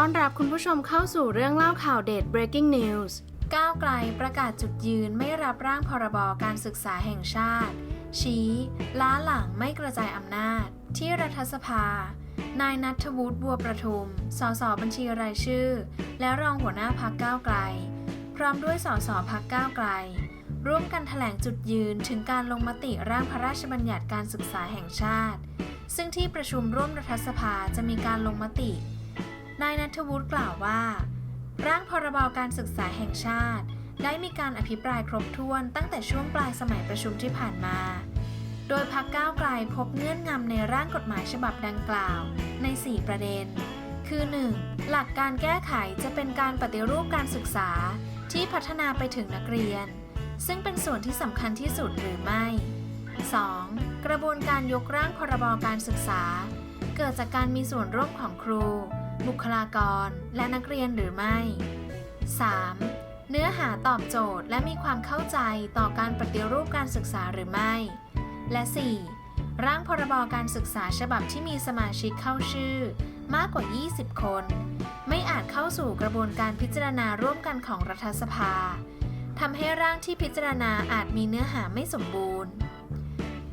ต้อนรับคุณผู้ชมเข้าสู่เรื่องเล่าข่าวเด็ด breaking news ก้าวไกลประกาศจุดยืนไม่รับร่างพรบการศึกษาแห่งชาติ ชี้ ล้าหลังไม่กระจายอำนาจ ที่รัฐสภา นายนัทวุฒิบัวประทุม สสบัญชีรายชื่อ และรองหัวหน้าพักก้าวไกล พร้อมด้วยสสพักก้าวไกล ร่วมกันแถลงจุดยืนถึงการลงมติร่างพระราชบัญญัติการศึกษาแห่งชาติ ซึ่งที่ประชุมร่วมรัฐสภาจะมีการลงมติ นายนัทวุฒิกล่าวว่า ร่างพรบการศึกษาแห่งชาติ ได้มีการอภิปรายครบถ้วนตั้งแต่ช่วงปลายสมัยประชุมที่ผ่านมา โดยพักก้าวไกลพบเงื่อนงำในร่างกฎหมายฉบับดังกล่าว ใน 4 ประเด็น คือ 1. หลักการแก้ไขจะเป็นการปฏิรูปการศึกษาที่พัฒนาไปถึงนักเรียน ซึ่งเป็นส่วนที่สำคัญที่สุดหรือไม่ 2. กระบวนการยกร่างพรบการศึกษา เกิดจากการมีส่วนร่วมของครู บุคลากร และนักเรียนหรือไม่ 3. เนื้อหาตอบโจทย์และมีความเข้าใจต่อการปฏิรูปการศึกษาหรือไม่ และ 4. ร่างพรบการศึกษาฉบับที่มีสมาชิกเข้าชื่อ มากกว่า 20 คน ไม่อาจเข้าสู่กระบวนการพิจารณาร่วมกันของรัฐสภาทำให้ร่างที่พิจารณาอาจมีเนื้อหาไม่สมบูรณ์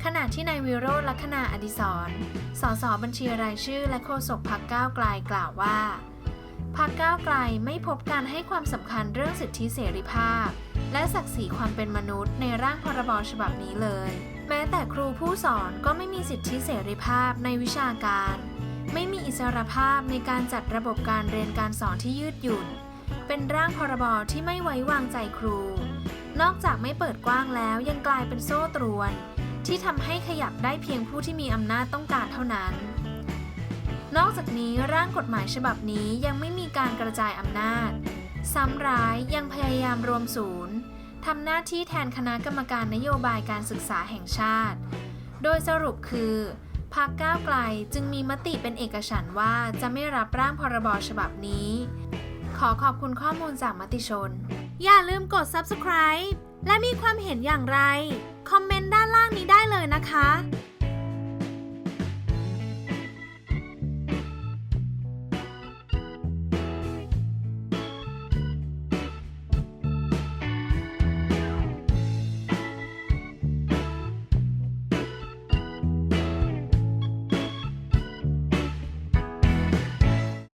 ขณะที่นายวิโรจน์ลักษณะอดิศรสสบัญชีรายชื่อและโฆษกพักก้าวไกลกล่าวว่าพักก้าวไกลไม่พบการให้ความสำคัญเรื่องสิทธิเสรีภาพ และศักดิ์ศรีความเป็นมนุษย์ในร่างพรบฉบับนี้เลย แม้แต่ครูผู้สอนก็ไม่มีสิทธิเสรีภาพในวิชาการ ไม่มีอิสรภาพในการจัดระบบการเรียนการสอนที่ยืดหยุ่น เป็นร่างพรบที่ไม่ไว้วางใจครู นอกจากไม่เปิดกว้างแล้วยังกลายเป็นโซ่ตรวน ที่ทำให้ขยับได้เพียงผู้ที่มีอำนาจต้องการเท่านั้น นอกจากนี้ร่างกฎหมายฉบับนี้ยังไม่มีการกระจายอำนาจ ซ้ำร้ายยังพยายามรวมศูนย์ทำหน้าที่แทนคณะกรรมการนโยบายการศึกษาแห่งชาติ โดยสรุปคือพรรคก้าวไกลจึงมีมติเป็นเอกฉันท์ว่าจะไม่รับร่างพรบฉบับนี้ ขอขอบคุณข้อมูลจากมติชน อย่าลืมกด subscribe และมีความเห็นอย่างไร คอมเมนต์ได้ 啊